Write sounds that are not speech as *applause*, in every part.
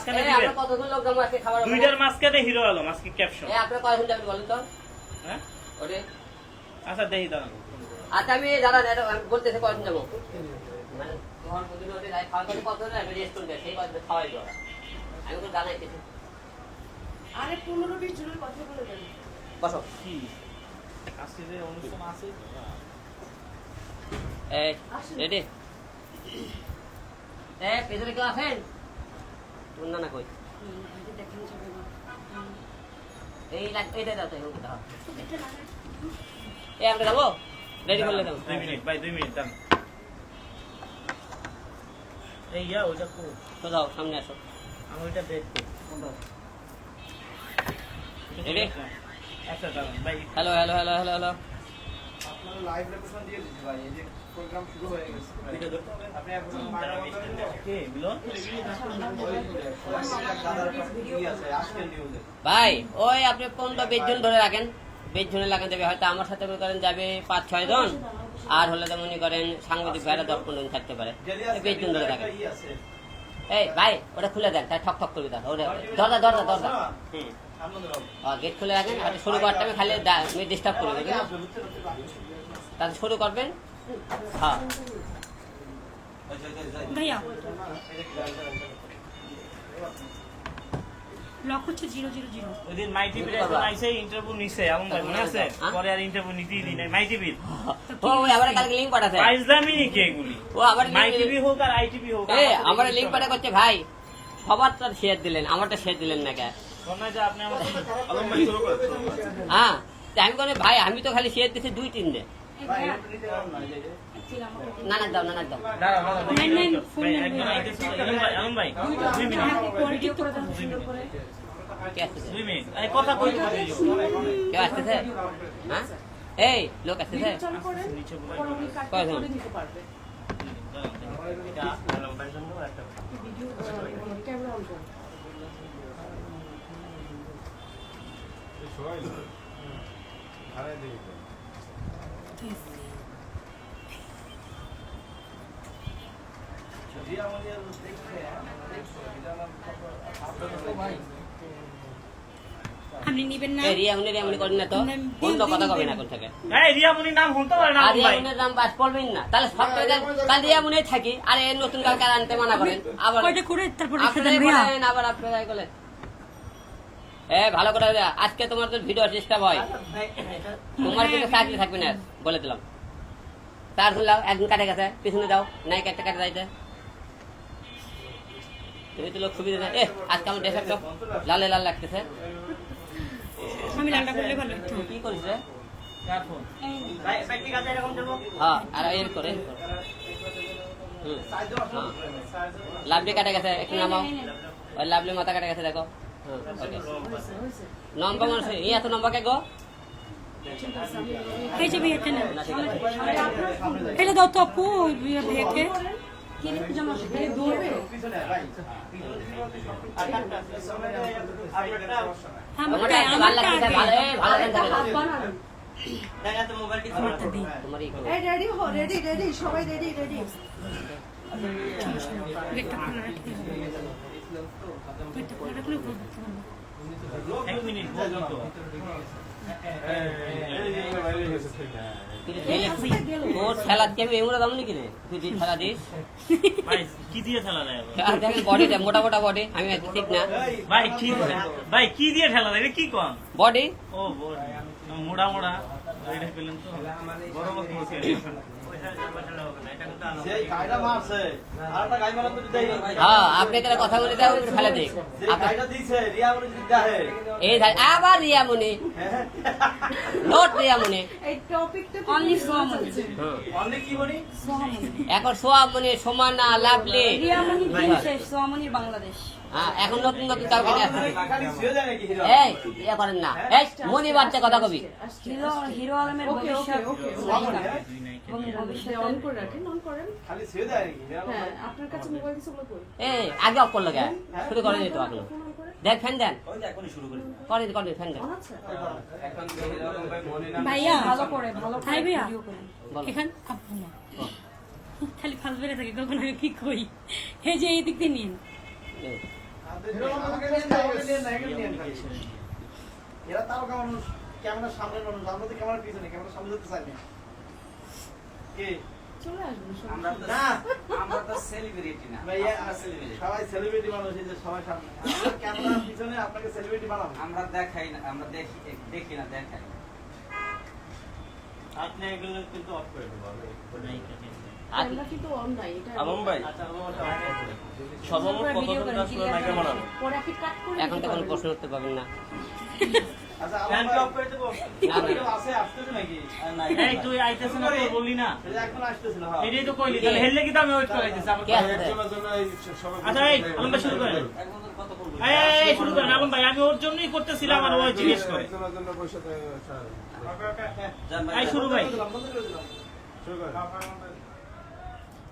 মাঝখানে দিবেন? আপনার কতজন লোক জমা আছে খাবার দুইটার মাঝখানে হিরো আলম আজকে ক্যাপশন এই আপনার কয়জন যাবেন বলেন তো। হ্যাঁ? ওরে। আচ্ছা দেখি দাঁড়ান। আচ্ছা আমি দাঁড়ান আমি বলতেছি কয়জন যাব? মানে তোমার প্রতিদিন ওদের খাওয়া আমি রেস্টুরেন্ট সেই খাওয়াই দেওয়া আমি তো জানাই কিছু আরে পনেরো বিশ জনের কথা বলে দেন। বসো। কি? আজকে যে অনুষ্ঠান আছে। এই রেডি। এই পেছনে কেউ আছেন? তোর না না কই? এই লাগ- দাও তো দাও। এই আমরা যাব রেডি করলে দাও। দুই মিনিট ভাই দুই মিনিট দাঁড়ান। এই ইয়া ওইটা কো? তো যাও সামনে আসো। আমি ওইটা দেখব? আচ্ছা ভাই। Hello hello hello hello hello আপনারা লাইভ লোকেশন দিয়ে দিচ্ছি ভাই এই যে প্রোগ্রাম শুরু হয়ে গেছে। আপনি এখন কে মিলন? আজকের নিউজে ভাই ওই আপনি পনেরো বিশ জন ধরে রাখেন? বিশ জনে লাগান যাবে। হয়তো আমার সাথে মনে করেন যাবে পাঁচ ছয় জন। আর হলে তো মনে করেন সাংবাদিক ভাইরা দশ পনেরো জন থাকতে পারে। এই বিশ জন ধরে রাখেন। এই ভাই ওটা খুলে দেন। তাই ঠক ঠক করবি তাহলে। ওটা দরজা দরজা দরজা। হুম। গেট খুলে রাখেন। আর শুরু করার টাইমে খালি ডিস্টার্ব করে দেবেন তাহলে শুরু করবেন। হ্যাঁ ভাইয়া লক হচ্ছে জিরো জিরো জিরো। ওই দিন মাই টিভির একজন আইসে ইন্টারভিউ নিছে এমন ভাই মনে আছে? হ্যাঁ? পরে আর ইন্টারভিউ নিতেই দিই মাই টিভির ও আবার কালকে লিঙ্ক পাঠাতে। ফাইজলামি কে এগুলি? ও আবার মাই টিভি হোক আর আইটিভি হোক এ আমার লিঙ্ক পাঠা করছে ভাই। সবার তো শেয়ার দিলেন আমারটা শেয়ার দিলেন না কে? হ্যাঁ আমি বলি ভাই আমি তো খালি শেয়ার দিচ্ছি দুই তিন দে না না দাও না না দাও কথা কই কেউ আসতেছে হ্যাঁ এই লোক আসতেছে কয়জন? আপনি নিবেন না? রিয়ামনি রিয়ামনি করেন না তো। অন্য কথা কবে না থেকে। এই রিয়ামনির নাম শুনতে পারে না আর রিয়ামনির নাম বাস পড়বেন না। তাহলে সব কাল রিয়ামনি থাকি। আর এই নতুন কালকে আনতে মানা করেন। আবার কয়টা করে তারপর রেখে দেন আবার বলেন। এ ভালো করে আজকে তোমার তো ভিডিও ডিস্টার্ব হয়। তোমার কিন্তু চাকরি থাকবে না, বলে দিলাম। তার শুনলাম একদিন কাটে গেছে, পিছনে যাও নাই কাটতে কাটে যাইতে। তুমি তো লোক সুবিধা এ, আজকে আমার ড্রেস একটা লালে লাল লাগতেছে। কি হ্যাঁ আর এর করে। হ্যাঁ। লাভলি কাটে গেছে, একটু নামাও। ওই লাভলি মাথা কাটে গেছে, দেখো। হ্যাঁ নম্বর মানুষ এই এত নম্বর কে গো এই যে এটা দাও তো আপু রেডি সবাই রেডি রেডি খোলা খোলা তোর খেলা কেমন এমন দাম নাকি রে তুই যে খেলা দিস ভাই কি দিয়ে ঠেলা দেয় আবার? দেখেন বডিটা মোটা মোটা বডি আমি ঠিক না ভাই কি দিয়ে ভাই কি দিয়ে ঠেলা দেয় কি কন বডি ও মোড়া মোড়া এটা পেলেন তো বড় বড় হ্যাঁ আপনি এখানে কথা বলে এই আবার রিয়ামনি নোট রিয়ামনি সোয়ামনি সমানা লাভলি বাংলাদেশ হ্যাঁ। এখন নতুন নতুন কাউকে এই ইয়া করেন না। এই মনি বাচ্চা কথা কবি। হিরো হিরো আলমের অন করে রাখেন অন করেন। খালি যায় হ্যাঁ আপনার কাছে মোবাইল কিছু বলে কই এই আগে অফ করল কে? শুরু করে দিত করে দেখ ফ্যান দেন। এখনই শুরু করি। করে দিন করে ফ্যান দেন। এখন মনে ভাইয়া ভালো করে ভালো হ্যাঁ, ভাইয়া এখান খালি ফাল বেড়ে থাকে কখন আমি কি কই এই যে এই দিক দিয়ে নিন। এরা তারকা মানুষ ক্যামেরার সামনে মানুষ আমরা তো ক্যামেরার পিছনে ক্যামেরার সামনে যেতে চাই না। কে? চলে আসবেন সবাই। আমরা তো না। আমরা তো সেলিব্রিটি না। ভাইয়া আমরা celebrity। সবাই সেলিব্রিটি মানুষ এই যে সবাই সামনে। ক্যামেরার *laughs* পিছনে আপনাকে সেলিব্রিটি বানাবো। আমরা দেখাই না আমরা দেখি দেখি না দেখাই। আপনি এগুলো কিন্তু অফ করে দেবো আচ্ছা এখন দিতে তো কোনো প্রশ্ন করতে পারবেন না। আচ্ছা আমি? আচ্ছা ওর জন্যই করতেছিলাম আর ও জিজ্ঞেস করে। ভাই, শুরু ভাই বন্ধ করে দিলাম, বন্ধ করে দিলাম।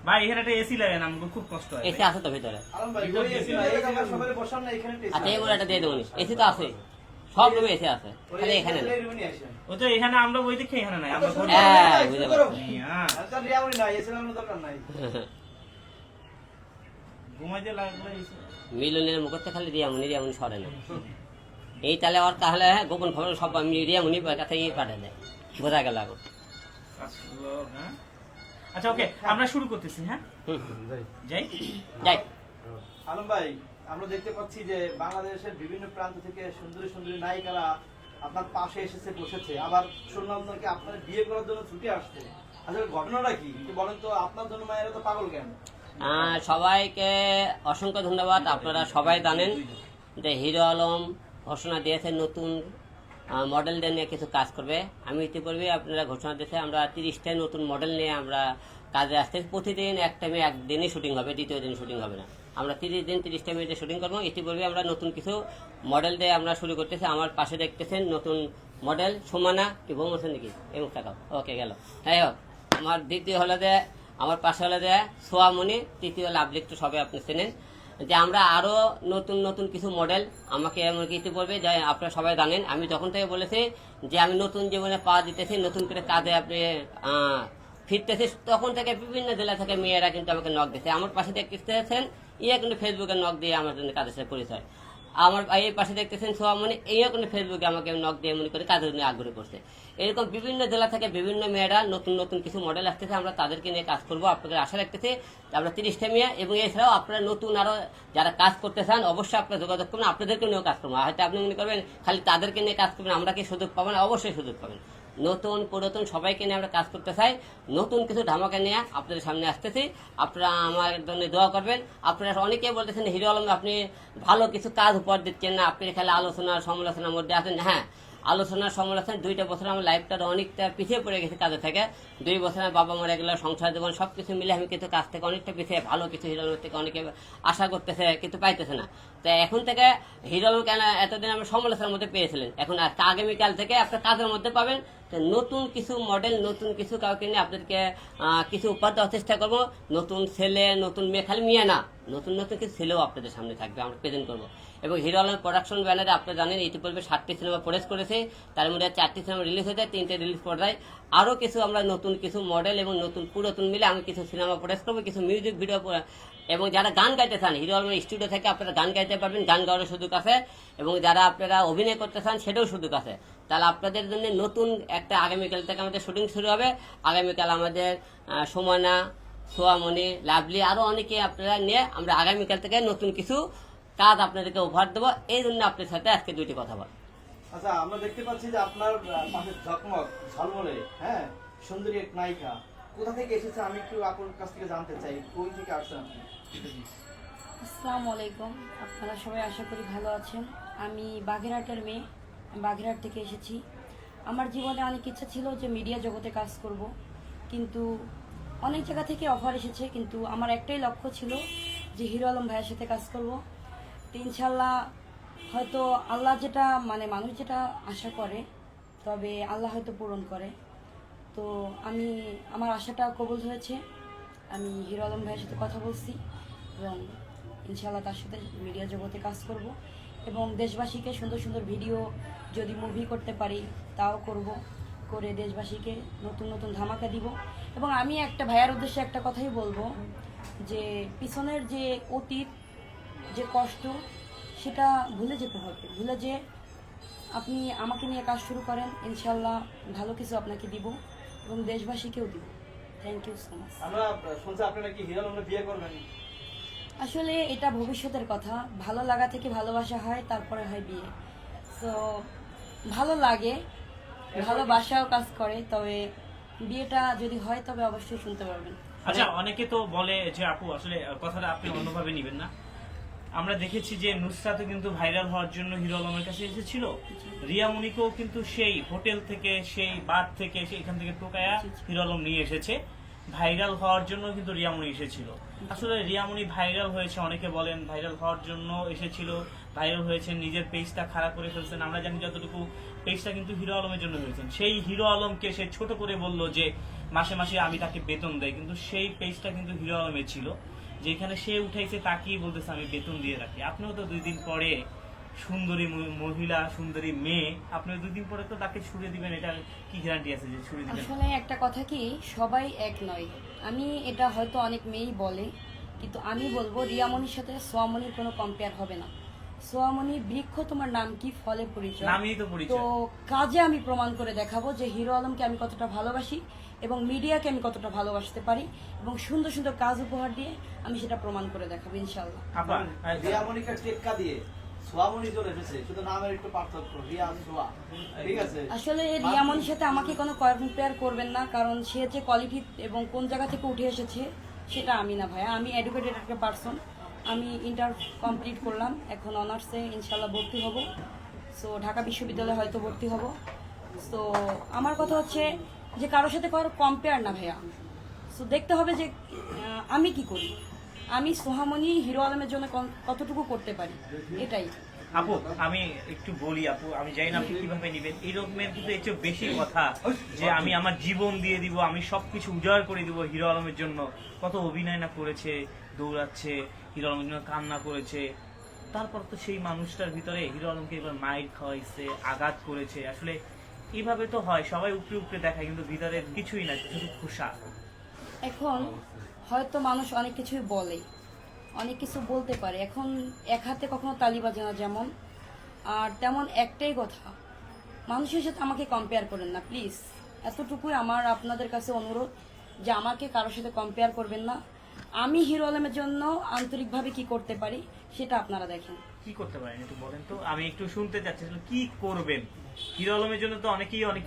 ভাই এখানে একটা এসি লাগে না খুব কষ্ট হয়। এসি আছে তো ভিতরে। আচ্ছা এগুলো একটা দিয়ে দেবো এসি তো আছে। সব রুমে এসি আছে। খালি এখানে। ও তো এখানে আমরা বই দেখে এখানে নাই আমরা শুরু ঘরে- করো, হ্যাঁ, বুঝতে শুরু করো। আচ্ছা, রিয়ামনি নাই, এসি লাগানোর দরকার নাই। ঘুমাইতে লাগলে এসে- মিলনের মুখতে খালি রিয়ামুনি রিয়ামুনি সরে না। এই তাহলে ওর তাহলে হ্যাঁ, গোপন খবর সব আমি রিয়ামুনি কাছে ইয়ে পাঠিয়ে দেয়। বোঝা গেল এখন। আসলো, হ্যাঁ? আচ্ছা ওকে আমরা শুরু করতেছি হ্যাঁ? হুম, হুম। যাই। যাই। আলম ভাই আমরা দেখতে পাচ্ছি যে বাংলাদেশের বিভিন্ন প্রান্ত থেকে সুন্দরী সুন্দরী নায়িকারা আপনার পাশে এসেছে বসেছে। আবার শুনলাম নাকি আপনার বিয়ে করার জন্য ছুটে আসছে। আসলে ঘটনাটা কি? বলেন তো আপনার জন্য মায়েরা তো পাগল কেন? সবাইকে অসংখ্য ধন্যবাদ আপনারা সবাই জানেন যে হিরো আলম ঘোষণা দিয়েছে নতুন মডেলদের নিয়ে কিছু কাজ করবে। আমি ইতিপূর্বে আপনারা ঘোষণা দিয়েছে, আমরা তিরিশটা নতুন মডেল নিয়ে আমরা কাজে আসতে প্রতিদিন এক টাইমে একদিনই শুটিং হবে, দ্বিতীয় দিন শুটিং হবে না। আমরা তিরিশ দিন, তিরিশটা মিনিটে শুটিং করব। ইতিপূর্বে আমরা নতুন কিছু মডেল দিয়ে আমরা শুরু করতেছি। আমার পাশে দেখতেছেন নতুন মডেল সোমানা কি বউ আছে নাকি? এই মুখ টাকাও ওকে গেল। যাই হোক, আমার দ্বিতীয় হলো যে, আমার পাশে হলো যে সোয়ামণি, তৃতীয় লাভলি একটু সবে আপনি চেনেন। যে আমরা আরও নতুন নতুন কিছু মডেল আমাকে এমন কিছু বলবে যে আপনারা সবাই জানেন। আমি যখন থেকে বলেছি যে আমি নতুন জীবনে পা দিতেছি, নতুন করে কাজে আপনি ফিরতেছি, তখন থেকে বিভিন্ন জেলা থেকে মেয়েরা কিন্তু আমাকে নখ দিচ্ছে আমার পাশে দেখতেছেন ইয়ে কিন্তু ফেসবুকে নখ দিয়ে আমার জন্য কাজের সাথে পরিচয়। আমার ভাইয়ের পাশে দেখতেছেন সোয়া মানে এইও রকম ফেসবুকে আমাকে নক দিয়ে মনে করে কাজের নিয়ে আগ্রহ করছে। এরকম বিভিন্ন জেলা থেকে বিভিন্ন মেয়েরা নতুন নতুন কিছু মডেল আসতেছে, আমরা তাদেরকে নিয়ে কাজ করব, আপনাদের আশা রাখতেছি আমরা তিরিশটা মেয়ে এবং এছাড়াও আপনারা নতুন আরও যারা কাজ করতে চান, অবশ্যই আপনারা যোগাযোগ করবেন আপনাদেরকে নিয়েও কাজ করব। হয়তো আপনি মনে করবেন, খালি তাদেরকে নিয়ে কাজ করবেন, আমরা কি সুযোগ পাবেন অবশ্যই সুযোগ পাবেন। নতুন পুরাতন সবাইকে নিয়ে আমরা কাজ করতে চাই। নতুন কিছু ধামাকা নিয়ে আপনাদের সামনে আসতেছি। আপনারা আমার জন্য দোয়া করবেন। আপনারা অনেকে বলতেছেন, হিরো আলম, আপনি ভালো কিছু কাজ উপহার দিচ্ছেন না। আপনি খালি আলোচনা, সমালোচনার মধ্যে আছেন। হ্যাঁ আলোচনা, সমালোচনা, দুইটা বছর আমার লাইফটা অনেকটা পিছিয়ে পড়ে গেছে কাজে থেকে। দুই বছর আমার বাবা মারা গেল সংসার জীবন সব কিছু মিলে আমি কিন্তু কাজ থেকে অনেকটা পিছিয়ে, ভালো কিছু হিরো থেকে অনেকে আশা করতেছে, কিন্তু পাইতেছে না। তো এখন থেকে হিরো কেন এতদিন আমরা সমালোচনার মধ্যে পেয়েছিলেন? এখন আগামীকাল থেকে আপনার কাজের মধ্যে পাবেন। তো নতুন কিছু মডেল নতুন কিছু কাউকে নিয়ে আপনাদেরকে কিছু উপহার দেওয়ার চেষ্টা করব। নতুন ছেলে, নতুন মেয়ে, খালি মেয়ে না, নতুন নতুন কিছু ছেলেও আপনাদের সামনে থাকবে, আমরা প্রেজেন্ট করব। এবং হিরো আলম প্রোডাকশন ব্যানারে আপনারা জানেন, ইতিপূর্বে সাতটি সিনেমা প্রোডিউস করেছে। তার মধ্যে চারটি সিনেমা রিলিজ হয়েছে, তিনটে রিলিজ পর্দায়। আরও কিছু আমরা নতুন কিছু মডেল এবং নতুন পুরাতন মিলে আমি কিছু সিনেমা প্রোডিউস করব, কিছু মিউজিক ভিডিও এবং যারা গান গাইতে চান হিরো আলমের স্টুডিও থেকে আপনারা গান গাইতে পারবেন, গান গাওয়ার সুযোগ আছে। এবং যারা আপনারা অভিনয় করতে চান, সেটাও সুযোগ আছে। তাহলে আপনাদের জন্য নতুন একটা আগামীকাল থেকে আমাদের শুটিং শুরু হবে। আগামীকাল আমাদের সুমনা, সোয়ামণি, লাভলি, আরও অনেকে আপনারা নিয়ে আমরা আগামীকাল থেকে নতুন কিছু কাজ আপনাদেরকে উপহার দেবো। এই জন্য আপনার সাথে আজকে দুইটি কথা বল। আচ্ছা আমরা দেখতে পাচ্ছি যে আপনার পাশে ঝকমক ঝলমলে হ্যাঁ? সুন্দরী এক নায়িকা। কোথা থেকে এসেছে? আমি একটু আপনার কাছ থেকে জানতে চাই। কই থেকে আসছেন আপনি? আসসালামু আলাইকুম। আপনারা সবাই আশা করি ভালো আছেন। আমি বাগেরহাটের মেয়ে। আমি বাগেরহাট থেকে এসেছি। আমার জীবনে অনেক ইচ্ছা ছিল যে মিডিয়া জগতে কাজ করব। কিন্তু অনেক জায়গা থেকে অফার এসেছে। কিন্তু আমার একটাই লক্ষ্য ছিল যে হিরো আলম ভাইয়ের সাথে কাজ করব। ইনশাল্লাহ হয়তো আল্লাহ যেটা মানে মানুষ যেটা আশা করে, তবে আল্লাহ হয়তো পূরণ করে। তো আমি, আমার আশাটা কবুল হয়েছে। আমি হিরো আলম ভাইয়ের সাথে কথা বলছি এবং ইনশাল্লাহ তার সাথে মিডিয়া জগতে কাজ করব এবং দেশবাসীকে সুন্দর সুন্দর ভিডিও যদি মুভি করতে পারি তাও করব, করে দেশবাসীকে নতুন নতুন ধামাকা দিব। এবং আমি একটা ভাইয়ার উদ্দেশ্যে একটা কথাই বলব যে পিছনের যে অতীত যে কষ্ট সেটা ভুলে যেতে হবে। ভুলে যে আপনি আমাকে নিয়ে কাজ শুরু করেন ইনশাল্লাহ ভালো কিছু আপনাকে দিব এবং দেশবাসীকেও দিব। থ্যাংক ইউ সো মাচ আমরা শুনছি আপনি নাকি হিরো বিয়ে করবেন? আসলে এটা ভবিষ্যতের কথা। ভালো লাগা থেকে ভালোবাসা হয় তারপরে হয় বিয়ে। তো ভালো লাগে ভালোবাসাও কাজ করে তবে বিয়েটা যদি হয় তবে অবশ্যই শুনতে পারবেন। আচ্ছা অনেকে তো বলে যে আপু আসলে কথাটা আপনি অন্যভাবে নেবেন না। আমরা দেখেছি যে নুসরাতও কিন্তু ভাইরাল হওয়ার জন্য হিরো আলমের কাছে এসেছিল। রিয়া মনিকেও কিন্তু সেই হোটেল থেকে, সেই বার থেকে সেখান থেকে টোকায়া হিরো আলম নিয়ে এসেছে। ভাইরাল হওয়ার জন্য কিন্তু রিয়ামণি এসেছিল। আসলে রিয়ামণি ভাইরাল হয়েছে, অনেকে বলেন ভাইরাল হওয়ার জন্য এসেছিল, ভাইরাল হয়েছে, নিজের পেজটা খারাপ করে ফেলছেন। আমরা জানি যতটুকু পেজটা কিন্তু হিরো আলমের জন্য হয়েছেন সেই হিরো আলমকে সে ছোট করে বলল যে, মাসে মাসে আমি তাকে বেতন দেয় কিন্তু সেই পেজটা কিন্তু হিরো আলমের ছিল। যেখানে সে উঠাইছে তাকেই বলতেছে, আমি বেতন দিয়ে রাখি। আপনিও তো দুই দিন পরে সুন্দরী মহিলা, সুন্দরী মেয়ে আপনি দুই দিন পরে তো তাকে ছুড়ে দিবেন। এটা কি গ্যারান্টি আছে যে ছুড়ে দিবেন? আসলে একটা কথা কি, সবাই এক নয়। আমি এটা হয়তো অনেক মেয়েই বলে, কিন্তু আমি বলব রিয়ামনির সাথে সোয়ামনির কোনো কম্পেয়ার হবে না। সোয়ামনি বৃক্ষ তোমার নাম কি? ফলে পরিচয়। নামই তো তো কাজে আমি প্রমাণ করে দেখাবো যে হিরো আলমকে আমি কতটা ভালোবাসি এবং মিডিয়াকে আমি কতটা ভালোবাসতে পারি এবং সুন্দর সুন্দর কাজ উপহার দিয়ে আমি সেটা প্রমাণ করে দেখাবো ইনশাল্লাহ আপা রিয়া মনিকা টেক্কা দিয়ে সোয়ামনি চলে এসেছে শুধু নামের একটু পার্থক্য রিয়া সোয়া। ঠিক আছে? আসলে রিয়ামনির সাথে আমাকে কোনো কম্পেয়ার করবেন না কারণ সে যে কোয়ালিটি এবং কোন জায়গা থেকে উঠে এসেছে সেটা আমি না ভাইয়া। আমি এডুকেটেড একটা পার্সন আমি ইন্টার কমপ্লিট করলাম। এখন অনার্সে ইনশাল্লাহ ভর্তি হব। সো ঢাকা বিশ্ববিদ্যালয়ে হয়তো ভর্তি হব। সো আমার কথা হচ্ছে যে কারোর সাথে কারও কম্পেয়ার না ভাইয়া। সো দেখতে হবে যে আমি কি করি? আমি সোহামণি হিরো আলমের জন্য কতটুকু করতে পারি? এটাই। আপু, আমি একটু বলি আপু, আমি জানি না আপনি কীভাবে নিবেন। এই রকমের কিন্তু এর চেয়ে বেশি কথা যে আমি আমার জীবন দিয়ে দিব, আমি সবকিছু উজাড় করে দিব হিরো আলমের জন্য। কত অভিনয় না করেছে, দৌড়াচ্ছে, হিরো আলমের জন্য কান্না করেছে। তারপর তো সেই মানুষটার ভিতরে হিরো আলমকে এবার মাইর খাওয়াইছে, আঘাত করেছে। আসলে এইভাবে তো হয়, সবাই উপরে উপরে দেখায়, কিন্তু ভিতরে কিছুই না, শুধু খোসা। এখন হয়তো মানুষ অনেক কিছুই বলে। অনেক কিছু বলতে পারে। এখন এক হাতে কখনো তালি বাজে না যেমন। আর তেমন একটাই কথা, মানুষের সাথে আমাকে কম্পেয়ার করেন না প্লিজ এতটুকুই আমার আপনাদের কাছে অনুরোধ যে আমাকে কারোর সাথে কম্পেয়ার করবেন না। আমি হিরো আলমের জন্য আন্তরিকভাবে কি করতে পারি সেটা আপনারা দেখেন। কি করতে পারেন একটু বলেন তো? আমি একটু শুনতে চাচ্ছি কি করবেন? হিরো আলমের জন্য তো অনেকেই অনেক